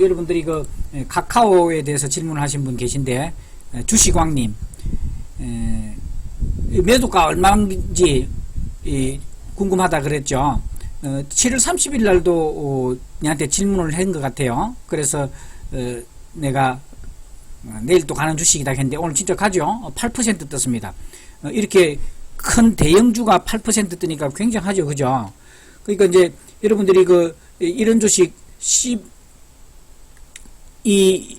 여러분들이 그 에, 카카오에 대해서 질문하신 분 계신데 에, 주시광님 에, 이 매도가 얼마인지 이, 궁금하다 그랬죠. 어, 7월 30일 날도 어, 내한테 질문을 한 것 같아요. 그래서 어, 내가 어, 내일 또 가는 주식이다 했는데 오늘 진짜 가죠. 어, 8% 떴습니다. 어, 이렇게 큰 대형주가 8% 뜨니까 굉장하죠. 그죠? 그러니까 이제 여러분들이 그 이- 이런 주식 10, 이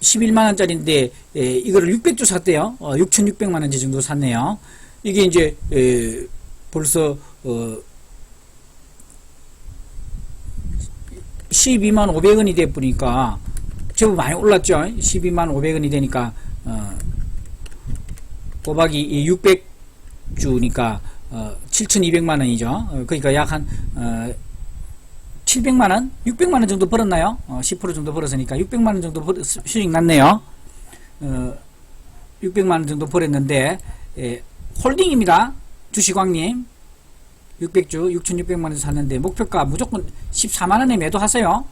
11만 원짜리인데 에, 이거를 600주 샀대요. 어, 6,600만 원지 정도 샀네요. 이게 이제 에, 벌써 어, 12만 500원이 돼 보니까 제법 많이 올랐죠. 12만 500원이 되니까 어, 꼬박이 이 600주니까 어, 7,200만 원이죠. 어, 그러니까 약 한 어, 700만 원, 600만 원 정도 벌었나요? 어, 10% 정도 벌었으니까 600만 원 정도 벌, 수- 수익 났네요. 어, 600만 원 정도 벌었는데 예, 홀딩입니다. 주식왕님 600주 6,600만 원 샀는데 목표가 무조건 14만 원에 매도하세요.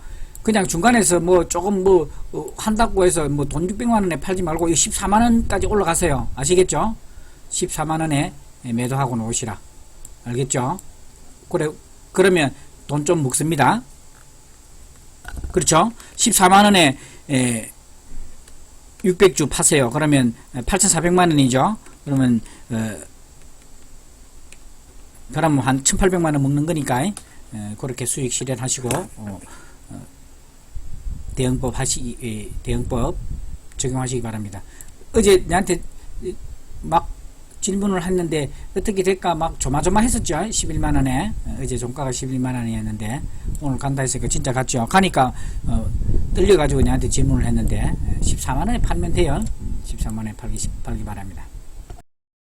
그냥 중간에서 뭐 조금 뭐 어, 한다고 해서 뭐 돈 600만 원에 팔지 말고 이 14만 원까지 올라가세요. 아시겠죠? 14만 원에 매도하고 놓으시라. 알겠죠? 그래 그러면 돈좀 먹습니다. 그렇죠? 14만 원에 에, 600주 파세요. 그러면 8,400만 원이죠. 그러면 어, 그러면 한 1,800만 원 먹는 거니까 에, 그렇게 수익 실현하시고 어, 어, 대응법 하시 에, 대응법 적용하시기 바랍니다. 어제 내한테 이, 막 질문을 했는데 어떻게 될까 막 조마조마했었죠. 11만 원에 어, 어제 종가가 11만 원이었는데 오늘 간다 했으니까 진짜 갔죠. 가니까 어, 떨려가지고 내한테 질문을 했는데 에, 14만 원에 팔면 돼요. 14만 원에 팔기 팔기 바랍니다.